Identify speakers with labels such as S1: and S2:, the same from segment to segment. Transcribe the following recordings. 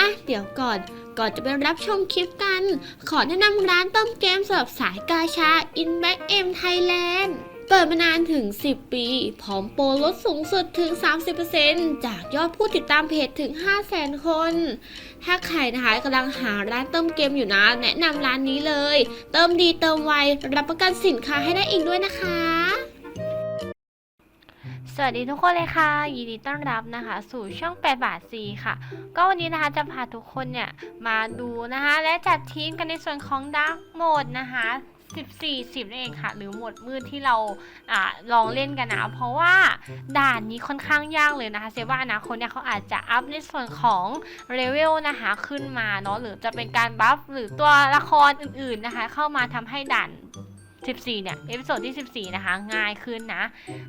S1: อะ
S2: เดี๋ยวก่อน ก่อนจะไปรับชมคลิปกัน ขอแนะนำร้านต้มเกมสำหรับสายกาชา In Back M Thailand เปิดมานานถึง 10 ปี พร้อมโปรลดสูงสุดถึง 30%จากยอดผู้ติดตามเพจถึง 500,000 คน ถ้าใครนะคะกำลังหาร้านเติมเกมอยู่นะ แนะนำร้านนี้เลย เติมดีเติมไว รับประกันสินค้าให้ได้อีกด้วยนะคะ
S3: สวัสดีทุกคนเลยค่ะ ยินดีต้อนรับนะคะ สู่ช่อง 8 บาท C ค่ะ ก็วันนี้นะคะจะพาทุกคนเนี่ยมาดูนะคะ และจัดทีมกันในส่วนของ Dark Mode นะคะ 14 10นั่นเองค่ะ หรือหมดมืดที่เราอ่าลองเล่นกันนะเพราะว่าด่านนี้ค่อนข้างยากเลยนะคะเซว่าอนาคตเนี่ยเขาอาจจะอัพในส่วนของเลเวลนะคะขึ้นมาเนาะหรือจะเป็นการบัฟหรือตัวละครอื่นๆนะคะ เข้ามาทำให้ด่าน 14 เนี่ย เอพิโซดที่ 14 นะคะ ง่ายขึ้นนะ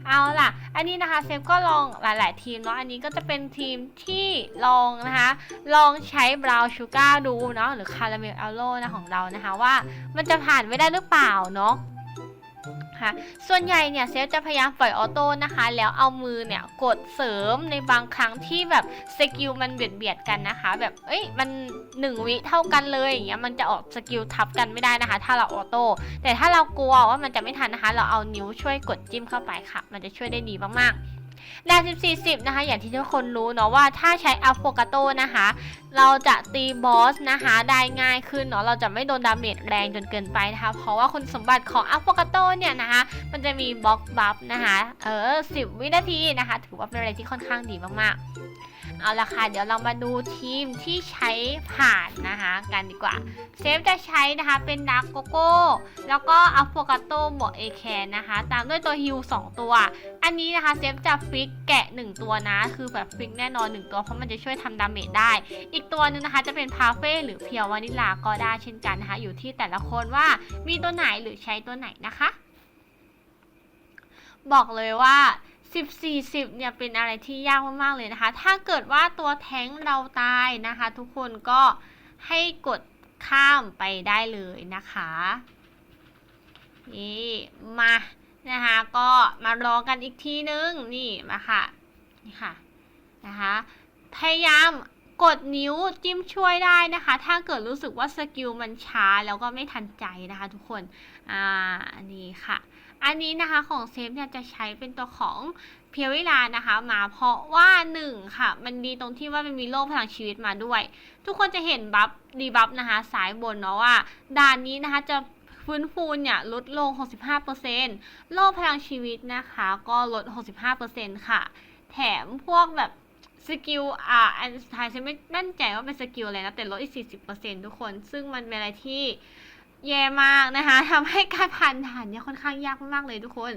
S3: เอาล่ะ อันนี้นะคะเซฟก็ลองหลาย ๆ ทีมเนาะ อันนี้ก็จะเป็นทีมที่ลองนะคะ ลองใช้บราวชูการ์ดูเนาะ หรือคาราเมลอ l โลนะของเรานะคะว่ามันจะผ่านไม่ได้หรือเปล่าเนาะ คะ ส่วนใหญ่เนี่ยเซฟจะพยายามปล่อยออโต้นะคะ แล้วเอามือเนี่ยกดเสริมในบางครั้งที่แบบสกิลมันเบียดเบียดกันนะคะ แบบเอ้ยมันหนึ่งวิเท่ากันเลยอย่างเงี้ยมันจะออกสกิลทับกันไม่ได้นะคะ ถ้าเราออโต้แต่ถ้าเรากลัวว่ามันจะไม่ทันนะคะ เราเอานิ้วช่วยกดจิ้มเข้าไปค่ะ มันจะช่วยได้ดีมากๆ ดาว14 10นะคะ อย่างที่ทุกคนรู้เนาะว่าถ้าใช้อัลโฟกาโตนะคะ เราจะตีบอสนะคะได้ง่ายขึ้นเนาะเราจะไม่โดนดาเมจแรงจนเกินไปนะคะ เพราะว่าคุณสมบัติของอัลโฟกาโตเนี่ยนะคะ มันจะมีบล็อกบัฟนะคะ เออ 10 วินาทีนะคะ ถือว่าเป็นอะไรที่ค่อนข้างดีมากๆ เอาละค่ะ เดี๋ยวเรามาดูทีมที่ใช้ผ่านนะคะ กันดีกว่า เซฟจะใช้นะคะเป็นดาร์กโกโก้ แล้วก็อัลโฟกาโตบวกเอแคนนะคะ ตามด้วยตัวฮิล2ตัว อันนี้นะคะเซฟจะฟิกแกะ 1 ตัวนะ คือแบบฟิกแน่นอน 1 ตัว เพราะมันจะช่วยทำดาเมจได้ อีกตัวหนึงนะคะจะเป็นพาเฟ่หรือเพียววานิลาก็ได้เช่นกันนะคะ อยู่ที่แต่ละคนว่ามีตัวไหนหรือใช้ตัวไหนนะคะ บอกเลยว่า 10 40เนี่ยเป็นอะไรที่ยากมากๆเลยนะคะ ถ้าเกิดว่าตัวแท้งเราตายนะคะ ทุกคนก็ให้กดข้ามไปได้เลยนะคะนี่มานะคะก็มารอกันอีกทีนึงนี่มาค่ะนี่ค่ะนะคะพยายามกดนิ้วจิ้มช่วยได้นะคะ ถ้าเกิดรู้สึกว่าสกิลมันช้าแล้วก็ไม่ทันใจนะคะ ทุกคนอ่าอันนี้ค่ะ อันนี้นะคะของเซฟเนี่ยจะใช้เป็นตัวของเพียววิลานะคะมาเพราะว่าหนึ่งค่ะ มันดีตรงที่ว่ามันมีโล่พลังชีวิตมาด้วย ทุกคนจะเห็นบัฟดีบัฟนะคะสายบนเนาะว่าด่านนี้นะคะจะฟื้นฟูเนี่ยลดลง 65%โล่พลังชีวิตนะคะ ก็ลด 65%ค่ะ แถมพวกแบบสกิลอ่าอันสุดท้ายฉันไม่มั่นใจว่าเป็นสกิลอะไรนะ แต่ลดอีก 40%ทุกคน ซึ่งมันเป็นอะไรที่ แย่มากนะคะทำให้การผ่านด่านเนี่ยค่อนข้างยากมากๆเลยทุกคน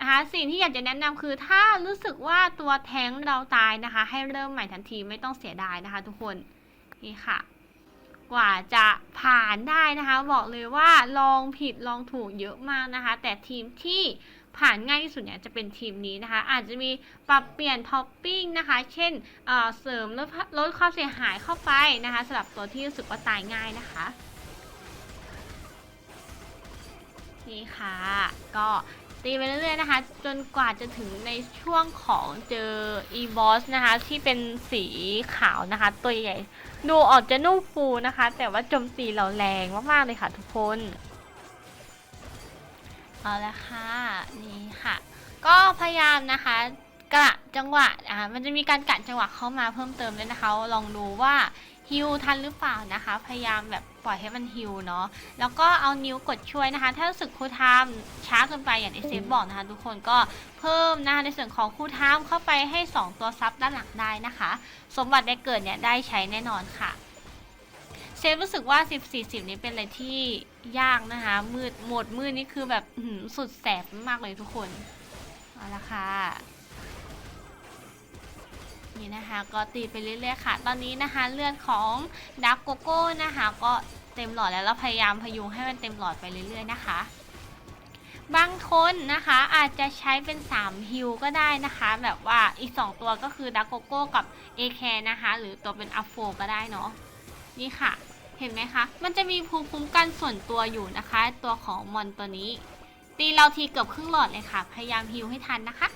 S3: นะคะสิ่งที่อยากจะแนะนำคือถ้ารู้สึกว่าตัวแท้งเราตายนะคะ ให้เริ่มใหม่ทันทีไม่ต้องเสียดายนะคะ ทุกคนนี่ค่ะ กว่าจะผ่านได้นะคะ บอกเลยว่าลองผิดลองถูกเยอะมากนะคะ แต่ทีมที่ผ่านง่ายที่สุดเนี่ยจะเป็นทีมนี้นะคะ อาจจะมีปรับเปลี่ยนท็อปปิ้งนะคะ เช่นเอ่อเสริมลดลดความเสียหายเข้าไปนะคะสำหรับตัวที่รู้สึกว่าตายง่ายนะคะ ค่ะ ก็ตีไปเรื่อยๆนะคะ จนกว่าจะถึงในช่วงของเจอ e-boss นะคะ ที่เป็นสีขาวนะคะ ตัวใหญ่ ดูออกจะนุ่มฟูนะคะ แต่ว่าโจมตีเราแรงมากๆเลยค่ะทุกคน เอาละค่ะ นี่ค่ะ ก็พยายามนะคะกะจังหวะอ่ามันจะมีการกะจังหวะเข้ามาเพิ่มเติมด้วยนะคะ ลองดูว่า ฮิวทันหรือเปล่านะคะ พยายามแบบปล่อยให้มันฮิวเนาะแล้วก็เอานิ้วกดช่วยนะคะ ถ้ารู้สึกครูไทามช้าเกินไปอย่างที่เซฟบอกนะคะ ทุกคนก็เพิ่มนะคะในส่วนของครูไทามเข้าไปให้ 2 ตัวซับด้านหลังได้นะคะ สมบัติได้เกิดเนี่ยได้ใช้แน่นอนค่ะเซฟรู้สึกว่า 10 40 นี้เป็นอะไรที่ยากนะคะ มืดโหมดมืดนี่คือแบบอื้อหือสุดแสบมากเลยทุกคน เอาละค่ะนี่ นะคะ ก็ตีไปเรื่อยๆค่ะ ตอนนี้นะคะเลือดของดักโกโก้นะคะ ก็เต็มหลอดแล้วเราพยายามพยุงให้มันเต็มหลอดไปเรื่อยๆนะคะ บางคนนะคะอาจจะใช้เป็น3ฮิลก็ได้นะคะ แบบว่าอีก 2 ตัวก็คือดักโกโก้กับ a อแคนะคะ หรือตัวเป็นอัฟโฟก็ได้เนาะนี่ค่ะเห็นไหมคะ มันจะมีภูมิคุ้มกันส่วนตัวอยู่นะคะ ตัวของมอนตัวนี้ ตีเราทีเกือบครึ่งหลอดเลยค่ะ พยายามฮิลให้ทันนะคะ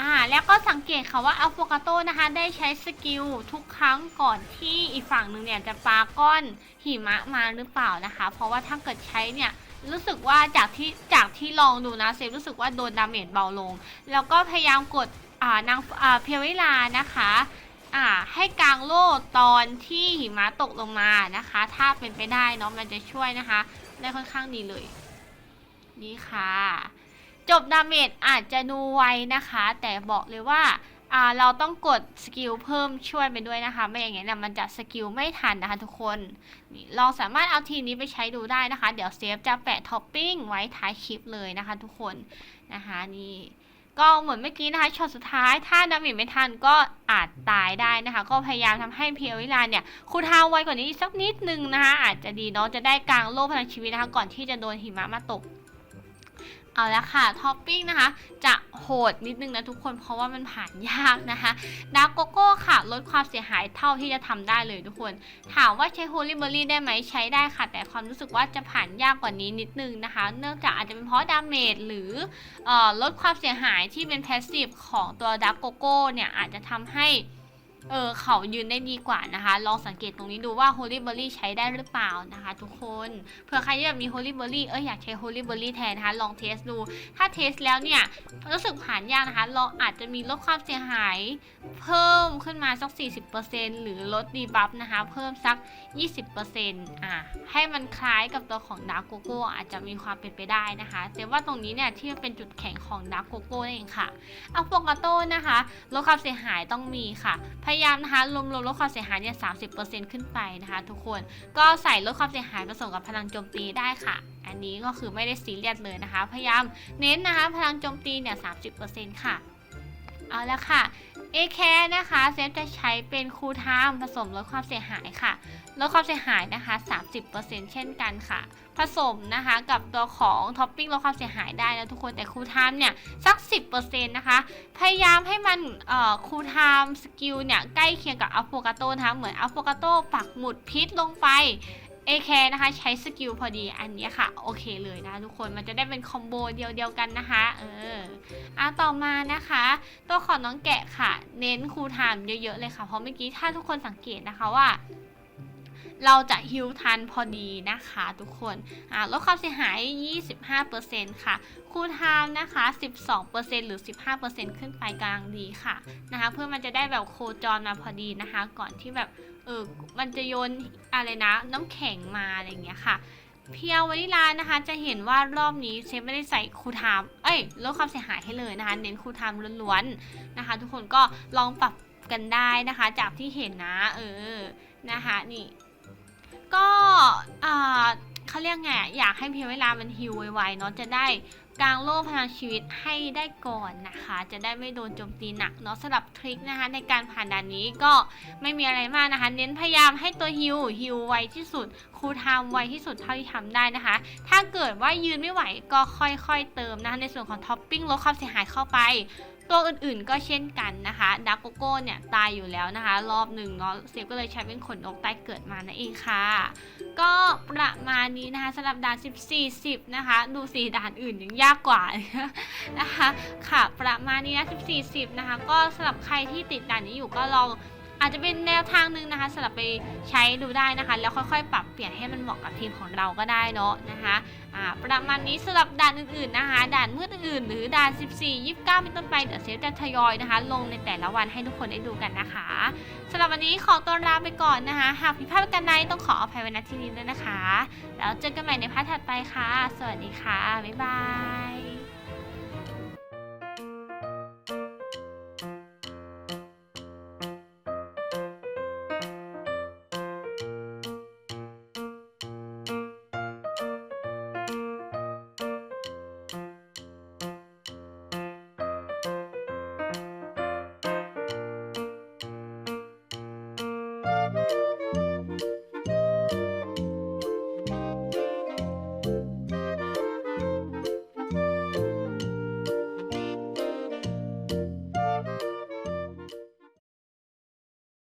S3: อ่าแล้วก็สังเกตค่ะว่าอัลโฟกาโตนะคะได้ใช้สกิลทุกครั้งก่อนที่อีกฝั่งหนึ่งเนี่ยจะปาก้อนหิมะมาหรือเปล่านะคะ เพราะว่าถ้าเกิดใช้เนี่ยรู้สึกว่าจากที่จากที่ลองดูนะเซฟรู้สึกว่าโดนดาเมจเบาลง แล้วก็พยายามกดอ่านางอ่าเพียวเวลานะคะอ่าให้กลางโล่ตอนที่หิมะตกลงมานะคะ ถ้าเป็นไปได้เนาะมันจะช่วยนะคะ ได้ค่อนข้างดีเลย นี่ค่ะ จบดาเมจอาจจะดูไวนะคะ แต่บอกเลยว่าเราต้องกดสกิลเพิ่มช่วยไปด้วยนะคะ ไม่อย่างนั้นมันจะสกิลไม่ทันนะคะทุกคนนลองสามารถเอาทีนี้ไปใช้ดูได้นะคะ เดี๋ยวเซฟจะแปะท็อปปิ้งไว้ท้ายคลิปเลยนะคะ ทุกคนนะคะนี่ก็เหมือนเมื่อกี้นะคะช็อตสุดท้ายถ้าดามจไม่ทันก็อาจตายได้นะคะ ก็พยายามทำให้เพียววิลาเนี่ยคูลดาวไวกว่านี้สักนิดนึงนะคะ อาจจะดีเนาะจะได้กลางโลกพลังชีวิตนะคะ ก่อนที่จะโดนหิมะมาตก เอาละค่ะท็อปปิ้งนะคะ จะโหดนิดนึงนะทุกคนเพราะว่ามันผ่านยากนะคะดาร์กโกโก้ค่ะลดความเสียหายเท่าที่จะทำได้เลยทุกคน ถามว่าใช้โฮลิเบอรี่ได้ไหมใช้ได้ค่ะ แต่ความรู้สึกว่าจะผ่านยากกว่านี้นิดนึงนะคะ เนื่องจากอาจจะเป็นเพราะดาเมจหรือออลดความเสียหายที่เป็นแพสซีฟของตัวดาร์กโกโก้เนี่ยอาจจะทำให้ เออเขายืนได้ดีกว่านะคะ ลองสังเกตตรงนี้ดูว่า Holy Berry ใช้ได้หรือเปล่านะคะ ทุกคนเผื่อใครที่แบบมี Holy Berry เอออยากใช้ Holy Berry แทนนะคะ ลองเทสดู ถ้าเทสแล้วเนี่ยรู้สึกผ่านยากนะคะเราอาจจะมีลดความเสียหาย เพิ่มขึ้นมาสัก 40%หรือลดดีบัฟนะคะ เพิ่มสัก 20%อะให้มันคล้ายกับตัวของดาร์กโกโก้อาจจะมีความเป็นไปได้นะคะ แต่ว่าตรงนี้เนี่ยที่เป็นจุดแข็งของดาร์กโกโก้เองค่ะอะโฟกาโต้นะคะลดความเสียหายต้องมีค่ะพยยามนะคะรวมๆลดความเสียหายเนี่ยสาขึ้นไปนะคะทุกคนก็ใส่ลดความเสียหายผสมกับพลังโจมตีได้ค่ะ อันนี้ก็คือไม่ได้ซีเรียสเลยนะคะ พยายามเน้นนะคะพลังโจมตีเนี่ยสาค่ะ เอาละค่ะ a อแคนะคะเซฟจะใช้เป็นคูลไทม์ผสมลดความเสียหายค่ะ ลดความเสียหายนะคะ 30%เช่นกันค่ะ ผสมนะคะกับตัวของท็อปปิ้งลดความเสียหายได้นะทุกคนแต่คูลไทม์เนี่ยสัก 10%นะคะ พยายามให้มันคูลไทม์สกิลเนี่ยใกล้เคียงกับอัลโฟกาโตนะคะเหมือนอัลโฟกาโตปักหมุดพิษลงไป a อแคนะคะใช้สกิลพอดีอันนี้ค่ะ โอเคเลยนะทุกคนมันจะได้เป็นคอมโบเดียวๆกันนะคะ เอออะต่อมานะคะ ตัวของน้องแกะค่ะ เน้นคูลไทม์เยอะๆเลยค่ะ เพราะเมื่อกี้ถ้าทุกคนสังเกตนะคะว่าเราจะฮิวทันพอดีนะคะทุกคนอ่าลดความเสียหาย 25%ค่ะ คูลไทม์นะคะ 12%หรือ 15%ขึ้นไปกลางดีค่ะนะคะ เพื่อมันจะได้แบบโคจรมาพอดีนะคะ ก่อนที่แบบ เออมันจะโยนอะไรนะน้ำแข็งมาอะไรอย่างเงี้ยค่ะเพียววานิลานะคะ จะเห็นว่ารอบนี้เซฟไม่ได้ใส่คูลไทม์เอ้ยลดความเสียหายให้เลยนะคะ เน้นคูลไทม์ล้วนๆนะคะ ทุกคนก็ลองปรับกันได้นะคะ จากที่เห็นนะ เออนะคะนี่ ก็อ่าเขาเรียกไงอยากให้เพียงเวลามันฮิวไวๆเนาะจะได้ กลางโลกพลังชีวิตให้ได้ก่อนนะคะ จะได้ไม่โดนโจมตีหนักเนาะสำหรับทริคนะคะ ในการผ่านด่านนี้ก็ไม่มีอะไรมากนะคะ เน้นพยายามให้ตัวฮิวฮิวไวที่สุดคูลไทม์ไวที่สุดเท่าที่ทำได้นะคะ ถ้าเกิดว่ายืนไม่ไหวก็ค่อยๆเติมนะคะในส่วนของท็อปปิ้งลดความเสียหายเข้าไป ตัวอื่นๆก็เช่นกันนะคะดักโกโก้เนี่ยตายอยู่แล้วนะคะ รอบหนึ่งเนาะเซฟก็เลยใช้เป็นขนนกตายเกิดมานั่นเองค่ะ ก็ประมาณนี้นะคะสำหรับด่าน 14 10 นะคะ ดูสีด่านอื่นยังยากกว่านะคะ ค่ะประมาณนี้นะ 14 10 นะคะ ก็สำหรับใครที่ติดด่านนี้อยู่ก็ลอง อาจจะเป็นแนวทางหนึ่งนะคะสำหรับไปใช้ดูได้นะคะ แล้วค่อยๆ ปรับเปลี่ยนให้มันเหมาะกับทีมของเราก็ได้เนาะนะคะอ่าประมาณนี้สำหรับด่านอื่นๆนะคะ ด่านมืดอื่นๆหรือด่าน 14 29 เป็นต้นไปเดี๋ยวเซฟจะทยอยนะคะ ลงในแต่ละวันให้ทุกคนได้ดูกันนะคะสำหรับวันนี้ขอตัวลาไปก่อนนะคะ หากผิดพลาดประการใดต้องขออภัยไว้ณที่นี้ด้วยนะคะ แล้วเจอกันใหม่ในพาร์ทถัดไปค่ะ สวัสดีค่ะบ๊ายบาย「